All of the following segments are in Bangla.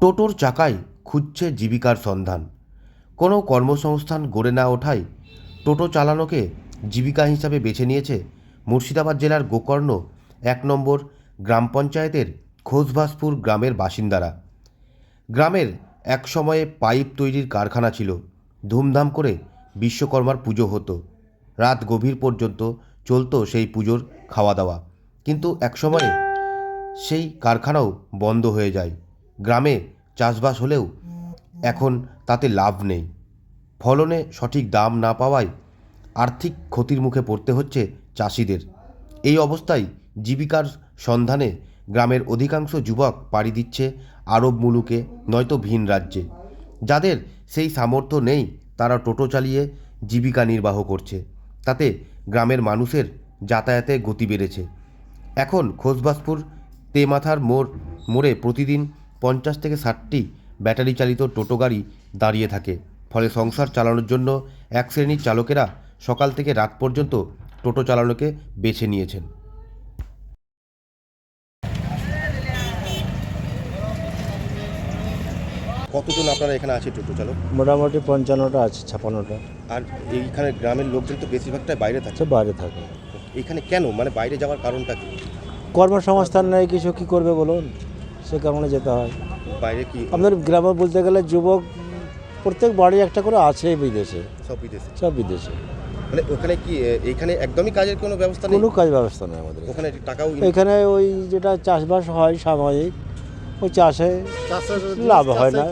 টোটোর চাকায় খুঁজছে জীবিকার সন্ধান। কোনো কর্মসংস্থান গড়ে না ওঠায় টোটো চালানোকে জীবিকা হিসাবে বেছে নিয়েছে মুর্শিদাবাদ জেলার গোকর্ণ এক নম্বর গ্রাম পঞ্চায়েতের খোসবাসপুর গ্রামের বাসিন্দারা। গ্রামের এক সময়ে পাইপ তৈরির কারখানা ছিল। ধুমধাম করে বিশ্বকর্মার পুজো হতো। রাত গভীর পর্যন্ত চলতো সেই পুজোর খাওয়া দাওয়া। কিন্তু এক সময়ে সেই কারখানাও বন্ধ হয়ে যায়। গ্রামে চাষবাস হলেও এখন তাতে লাভ নেই। ফলনে সঠিক দাম না পাওয়ায় আর্থিক ক্ষতির মুখে পড়তে হচ্ছে চাষিদের। এই অবস্থায় জীবিকার সন্ধানে গ্রামের অধিকাংশ যুবক পাড়ি দিচ্ছে আরব মুলুকে, নয়তো ভিন রাজ্যে। যাদের সেই সামর্থ্য নেই, তারা টোটো চালিয়ে জীবিকা নির্বাহ করছে। তাতে গ্রামের মানুষের যাতায়াতে গতি বেড়েছে। এখন খোসবাসপুর তেমাথার মোড় মোড়ে প্রতিদিন পঞ্চাশ থেকে ষাটটি ব্যাটারি চালিত টোটো গাড়ি দাঁড়িয়ে থাকে। ফলে সংসার চালানোর জন্য এক শ্রেণির চালকেরা সকাল থেকে রাত পর্যন্ত টোটো চালানোকে বেছে নিয়েছেন। কতজন আপনারা এখানে আছে টোটো চালক? মোটামুটি পঞ্চান্নটা আছে ছাপান্নটা আর এইখানে গ্রামের লোকজন তো বেশিরভাগটাই বাইরে থাকে। সে বাইরে থাকে। এখানে কেন? মানে বাইরে যাওয়ার কারণটা কি? কর্মসংস্থান নেই কিছু কি করবে বলুন? সে কারণে যেতে হয়। বাইরে কি? আমাদের গ্রামে বলতে গেলে যুবক প্রত্যেক বাড়ি একটা করে আছে বিদেশে। সব বিদেশে? সব বিদেশে। মানে ওখানে কি এখানে একদমই কাজের কোনো ব্যবস্থা নেই? কোনো কাজ ব্যবস্থা নেই আমাদের ওখানে টাকাও এখানে ওই যেটা চাষবাস হয় সাময়িক ওই চাষে লাভ হয় না।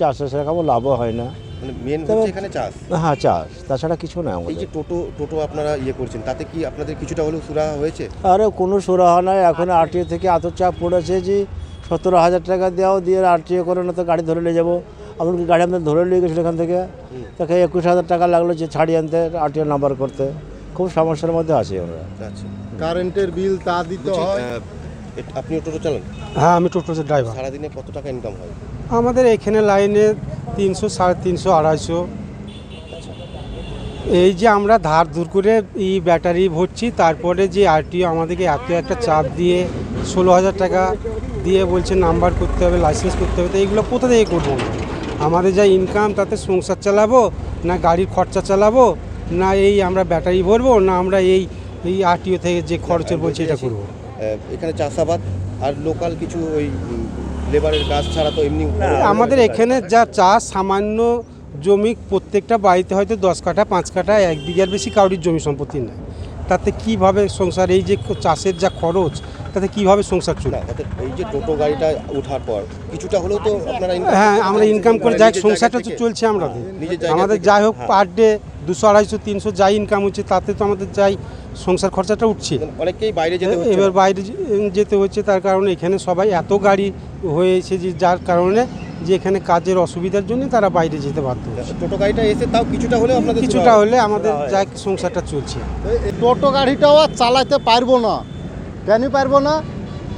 চাষে সেরকম লাভও হয় না। মানে মেন হচ্ছে এখানে চাষ? হ্যাঁ চাষ। তাছাড়া কিছু না এই যে টোটো টোটো আপনারা ইয়ে করছেন তাতে কি আপনাদের কিছুটা হলেও সুরাহা হয়েছে? আরে কোনো সুরাহা নাই। এখন আরটিও থেকে এত চাপ পড়েছে যে সতেরো হাজার টাকা দেওয়াও দিয়ে আর আরটিও করে না তো গাড়ি ধরে নিয়ে যাব। এমনকি গাড়ি আমাদের ধরে নিয়ে গেছিল এখান থেকে। তাকে একুশ হাজার টাকা লাগল যে ছাড়িয়ে আনতে আরটিও নাম্বার করতে। খুব সমস্যার মধ্যে আছি আমরা। আচ্ছা। কারেন্টের বিল তা দিতে হয়? আপনিও টোটো চালান? হ্যাঁ আমি টোটোতে ড্রাইভার সারাদিনে কত টাকা ইনকাম হয়? আমাদের এখানে লাইনে তিনশো সাড়ে তিনশো আড়াইশো। এই যে আমরা ধার ধুর করে এই ব্যাটারি ভরছি তারপরে যে আরটিও আমাদেরকে এত একটা চাপ দিয়ে ষোলো হাজার টাকা দিয়ে বলছে নাম্বার করতে হবে লাইসেন্স করতে হবে তো এইগুলো কোথা থেকে করব আমাদের যা ইনকাম তাতে সংসার চালাবো না গাড়ির খরচা চালাবো না এই আমরা ব্যাটারি ভরবো না আমরা এই এই আরটিও থেকে যে খরচের বলছি এটা করব। এখানে চাষাবাদ আর লোকাল কিছু ওই লেবারের কাজ ছাড়া তো এমনি আমাদের এখানে যা চাষ সামান্য জমি প্রত্যেকটা বাড়িতে হয়তো দশ কাঠা পাঁচ কাঠা এক বিঘার বেশি কাউরির জমি সম্পত্তি নেয় তাতে কীভাবে সংসার এই যে চাষের যা খরচ তাতে কীভাবে সংসার তাতে এই যে টোটো গাড়িটা ওঠার পর কিছুটা হলেও তো আপনারা হ্যাঁ আমরা ইনকাম করে যাই সংসারটা তো চলছে আমাদের। আমাদের যাই হোক হ্যাঁ। পার ডে দুশো আড়াইশো তিনশো যাই ইনকাম হচ্ছে তাতে তো আমাদের যাই সংসার খরচাটা উঠছে। অনেককেই বাইরে যেতে এবার বাইরে যেতে হচ্ছে তার কারণে এখানে সবাই এত গাড়ি হয়েছে যে যার কারণে যে এখানে কাজের অসুবিধার জন্য তারা বাইরে যেতে বাধ্য টোটো গাড়িটা এসে তাও কিছুটা হলেও আপনাদের কিছুটা হলে আমাদের যা সংসারটা চলছে। টোটো গাড়িটাও আর চালাতে পারব না। কেন পারব না?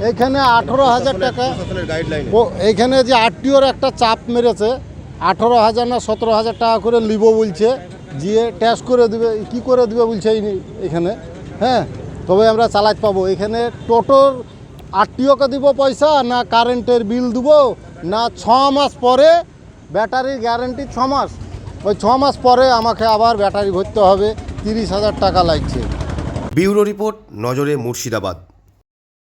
এখানে আঠেরো হাজার টাকা ও এইখানে যে আরটিওর একটা চাপ মেরেছে আঠেরো হাজার না সতেরো হাজার টাকা করে লিবো বলছে দিয়ে ট্যাক্স করে দেবে কি করে দেবে বলছে এই- এখানে হ্যাঁ? তবে আমরা চালাতে পাবো। এখানে টোটোর আরটিওকে দিব পয়সা না কারেন্টের বিল দিব না ছ মাস পরে ব্যাটারির গ্যারেন্টি ছ মাস। ওই ছ মাস পরে আমাকে আবার ব্যাটারি ভরতে হবে তিরিশ হাজার টাকা লাগছে। ব্যুরো রিপোর্ট নজরে মুর্শিদাবাদ।